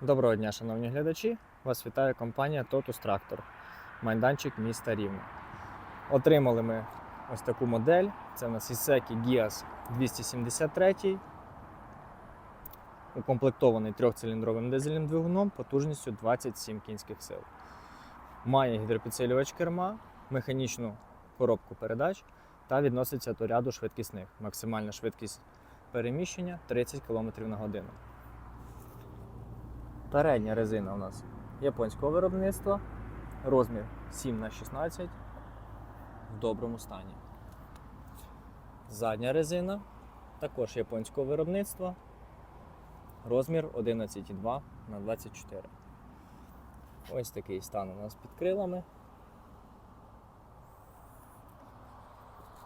Доброго дня, шановні глядачі! Вас вітає компанія Totus Tractor, майданчик міста Рівне. Отримали ми ось таку модель. Це у нас Isseki Gias 273, укомплектований трьохциліндровим дизельним двигуном потужністю 27 кінських сил. Має гідропідсилювач керма, механічну коробку передач та відноситься до ряду швидкісних. Максимальна швидкість переміщення 30 км на годину. Передня резина у нас японського виробництва, розмір 7х16 в доброму стані. Задня резина також японського виробництва, розмір 11,2 на 24. Ось такий стан у нас під крилами.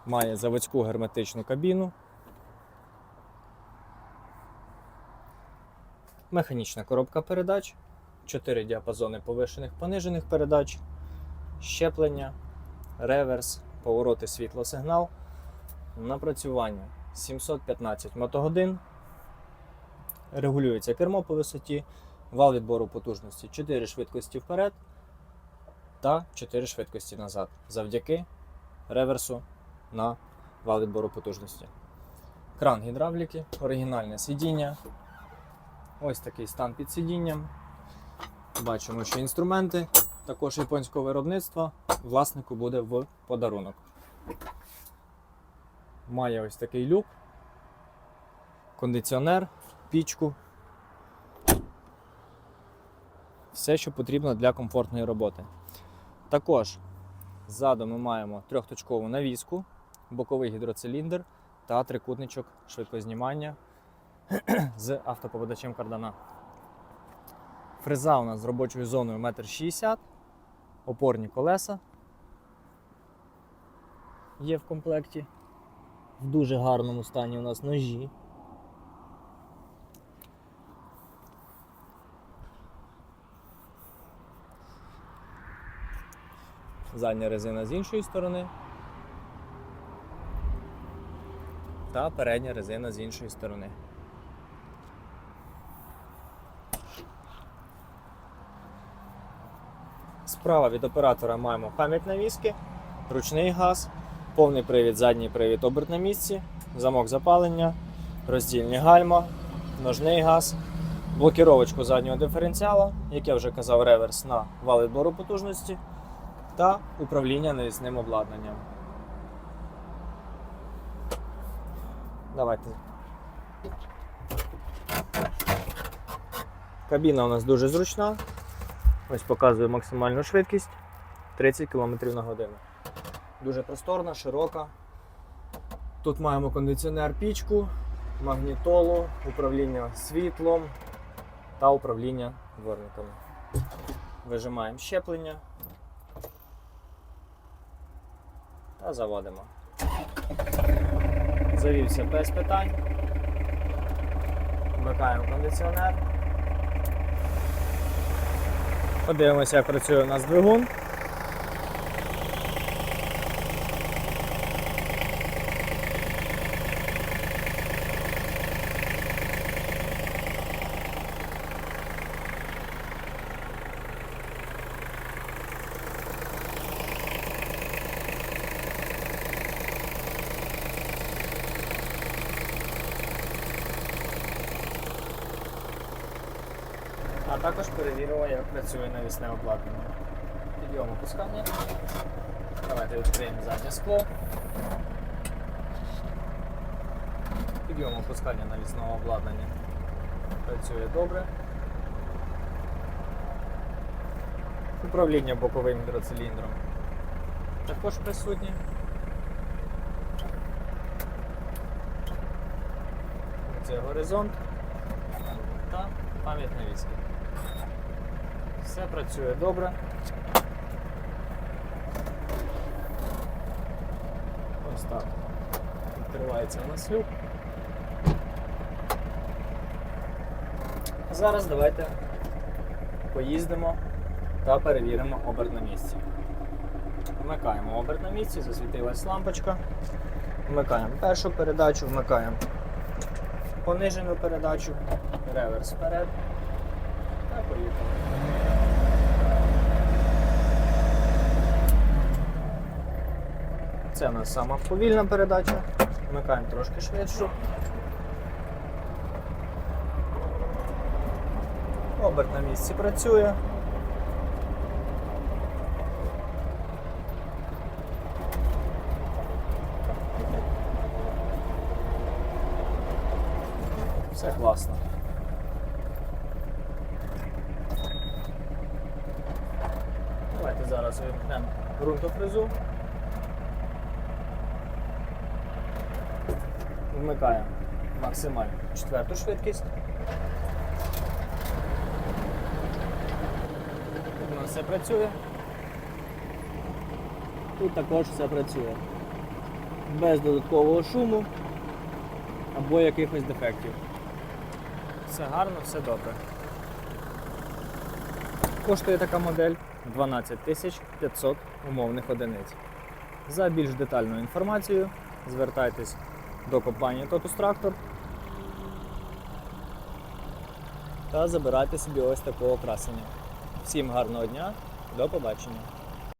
Має заводську герметичну кабіну. Механічна коробка передач, 4 діапазони повишених понижених передач, щеплення, реверс, повороти світло-сигнал, напрацювання. 715 мотогодин, регулюється кермо по висоті, вал відбору потужності. 4 швидкості вперед та 4 швидкості назад. Завдяки реверсу на вал відбору потужності. Кран гідравліки, оригінальне сидіння, Ось такий стан під сидінням. Бачимо, що інструменти також японського виробництва власнику буде в подарунок. Має ось такий люк, кондиціонер, пічку. Все, що потрібно для комфортної роботи. Також ззаду ми маємо трьохточкову навіску, боковий гідроциліндр та трикутничок швидкознімання з автоповодачем кардана. Фреза у нас з робочою зоною 1,60 м, опорні колеса є в комплекті. В дуже гарному стані у нас ножі. Задня резина з іншої сторони. Та передня резина з іншої сторони. Справа від оператора маємо пам'ять навіски, ручний газ, повний привід, задній привід оберт на місці, замок запалення, роздільні гальма, ножний газ, блокіровочку заднього диференціала, як я вже казав, реверс на вал відбору потужності та управління навісним обладнанням. Давайте. Кабіна у нас дуже зручна. Ось показує максимальну швидкість 30 км на годину. Дуже просторна, широка. Тут маємо кондиціонер пічку, магнітолу, управління світлом та управління дворниками. Вижимаємо щеплення та заводимо. Завівся без питань. Вмикаємо кондиціонер. Подивимося, як працює у нас двигун. А також перевірила, як працює навісне обладнання. Підйом опускання. Давайте відкриємо заднє скло. Підйом опускання навісного обладнання. Працює добре. Управління боковим гідроциліндром також присутнє. Це горизонт та пам'ять навіски. Все працює добре. Ось так. Відкривається у нас. Зараз давайте поїздимо та перевіримо оберт на місці. Вмикаємо оберт на місці, засвітилась лампочка. Вмикаємо першу передачу, вмикаємо понижену передачу, реверс вперед, Це у нас сама повільна передача. Вмикаємо трошки швидшу. Оберт на місці працює. Все класно. Давайте зараз вимкнемо ґрунтофрезу. Вмикаємо максимальну четверту швидкість. Тут у нас все працює. Тут також все працює. Без додаткового шуму або якихось дефектів. Все гарно, все добре. Коштує така модель 12 500 умовних одиниць. За більш детальною інформацією звертайтесь до компанії Totus та забирайте собі ось такого красення. Всім гарного дня, до побачення!